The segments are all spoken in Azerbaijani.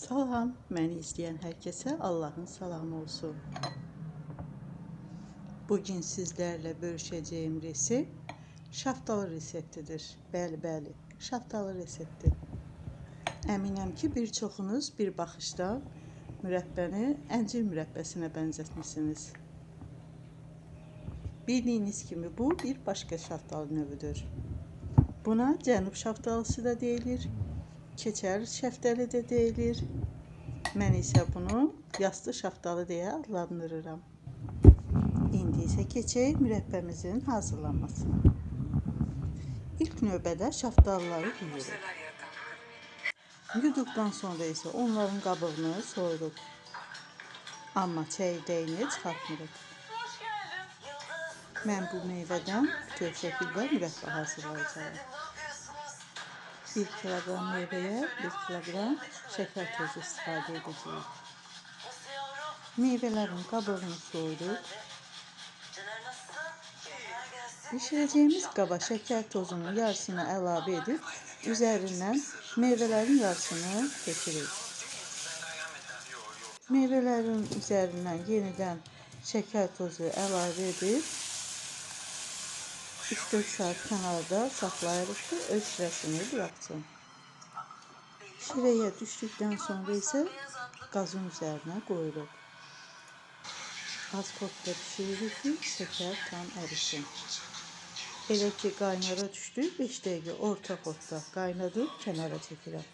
Salam, məni izləyən hər kəsə Allahın salamı olsun. Bugün sizlərlə bölüşəcəyim resept şaftalı reseptidir. Bəli, bəli, şaftalı resepti. Əminəm ki, bir çoxunuz bir baxışda mürəbbəni əncir mürəbbəsinə bənzətmisiniz. Bildiyiniz kimi bu bir başqa şaftalı növüdür. Buna cənub şaftalısı da deyilir, keçər şəftəli də deyilir. Mən isə bunu yastı şaftalı deyə adlandırıram. İndi isə keçək mürəbbəmizin hazırlanmasına. İlk növbədə şaftalıları yuyuruq. Yuduqdan sonra isə onların qabığını soyuruq. Amma çəyirdəyini çıxartmırıq. Mən bu meyvədən bütöv şəkildə mürəbbə hazırlayacağam. 1 kilogram meyveye 1 kilogram şeker tozu istifade edeceğim. Meyvelerin kabuğunu soyurup pişireceğimiz kaba şeker tozunun yarısını əlavə edib üzərindən meyvələrin yarısını keçirik. Meyvələrin üzərindən yenidən şeker tozu əlavə edib 3-4 saat kənarda saxlayırıq ki, öz şirəsini buraxsın. Şirəyə düşdükdən sonra isə qazın üzərinə qoyuruq. Az kodda pişiririk ki, şəkər tam ərisin. Elə ki, qaynara düşdü, 5 dəqiqə orta xodda qaynadıb kənara çəkirəm.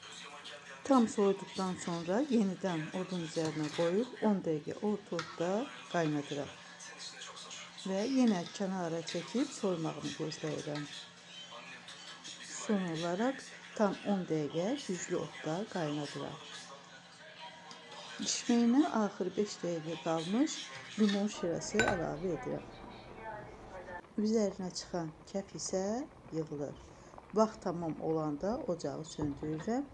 Tam soyuduqdan sonra yenidən odun üzərinə qoyub 10 dəqiqə orta odda qaynadıram. Və yenə kənara çəkib soymağını gözləyirəm. Son olaraq tam 10 dəqiqə güclü odda qaynadıram. Bişməyinə axır 5 dəqiqə qalmış limon şirəsi əlavə edirəm. Üzərinə çıxan kəf isə yığılır. Vaxt tamam olanda ocağı söndürürəm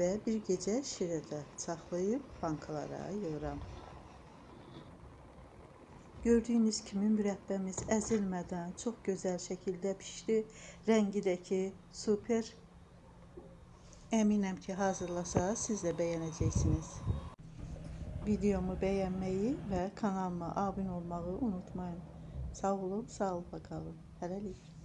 və bir gecə şirədə saxlayıb bankalara yığıram. Gördüyünüz kimi mürəbbəmiz əzilmədən çox gözəl şəkildə pişdi. Rəngi də ki, super. Əminəm ki, hazırlasaz siz də bəyənəcəksiniz. Videomu bəyənməyi və kanalıma abunə olmağı unutmayın. Sağ olun, sağlıqla qalın. Hələlik.